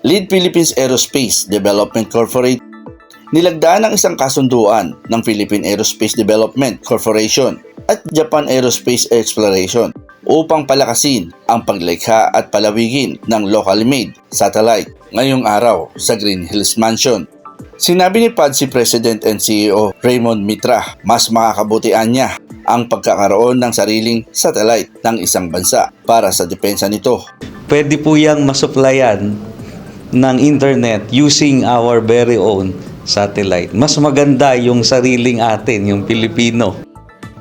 Lead Philippines Aerospace Development Corporate nilagdaan ng isang kasunduan ng Philippine Aerospace Development Corporation at Japan Aerospace Exploration upang palakasin ang paglikha at palawigin ng locally made satellite ngayong araw sa Green Hills Mansion. Sinabi ni PADSI President and CEO Raymond Mitra, mas makakabutian niya ang pagkakaroon ng sariling satellite ng isang bansa para sa depensa nito. pwede po yang masuplayan ng internet using our very own satellite. Mas maganda yung sariling atin, yung Pilipino.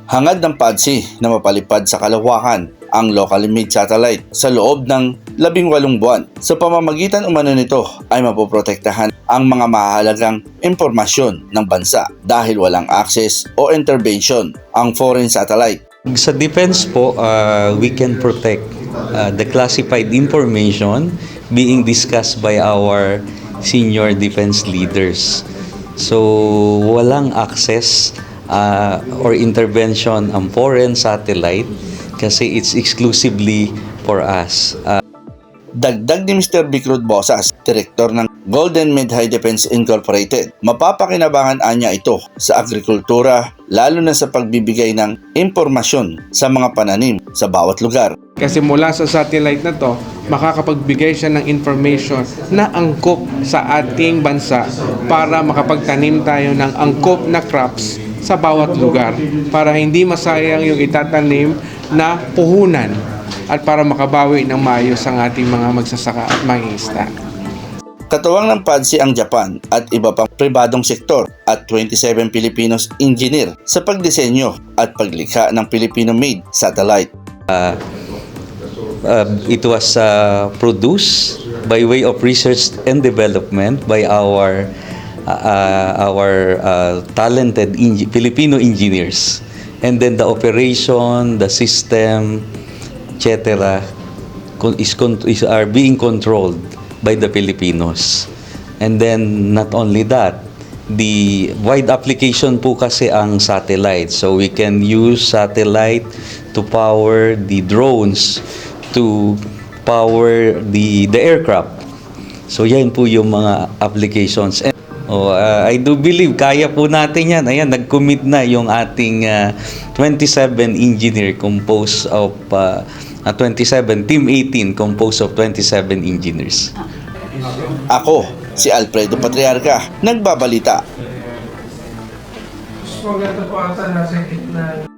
Hangad ng PADSI na mapalipad sa kalawakan ang locally made satellite sa loob ng labing walong buwan. Sa pamamagitan umano nito ay mapoprotektahan ang mga mahalagang impormasyon ng bansa dahil walang access o intervention ang foreign satellite. Sa defense po, uh, we can protect uh, the classified information being discussed by our senior defense leaders. So, walang access uh, or intervention ang foreign satellite kasi it's exclusively for us. Uh, Dagdag ni Mr. Bicrud Bosas, direktor ng Golden Med High Defense Incorporated. Mapapakinabangan anya ito sa agrikultura lalo na sa pagbibigay ng impormasyon sa mga pananim sa bawat lugar. Kasi mula sa satellite na to, makakapagbigay siya ng information na angkop sa ating bansa para makapagtanim tayo ng angkop na crops sa bawat lugar para hindi masayang yung itatanim na puhunan at para makabawi ng maayos ang ating mga magsasaka at mangingisda. Katuwang ng PADSI ang Japan at iba pang pribadong sektor at 27 Filipinos engineer sa pagdisenyo at paglikha ng Filipino-made satellite. uh, it was uh, produced by way of research and development by our uh, our uh, talented engi- Filipino engineers and then the operation the system etc is, is are being controlled by the Filipinos and then not only that the wide application po kasi ang satellite. So we can use satellite to power the drones, to power the the aircraft. So yan po yung mga applications. And, oh, uh, I do believe kaya po natin yan. Ayan, nag-commit na yung ating uh, 27 engineer composed of uh, uh, 27, Team 18 composed of 27 engineers. Ako, si Alfredo Patriarca, nagbabalita. Maganda po ata nasa gitna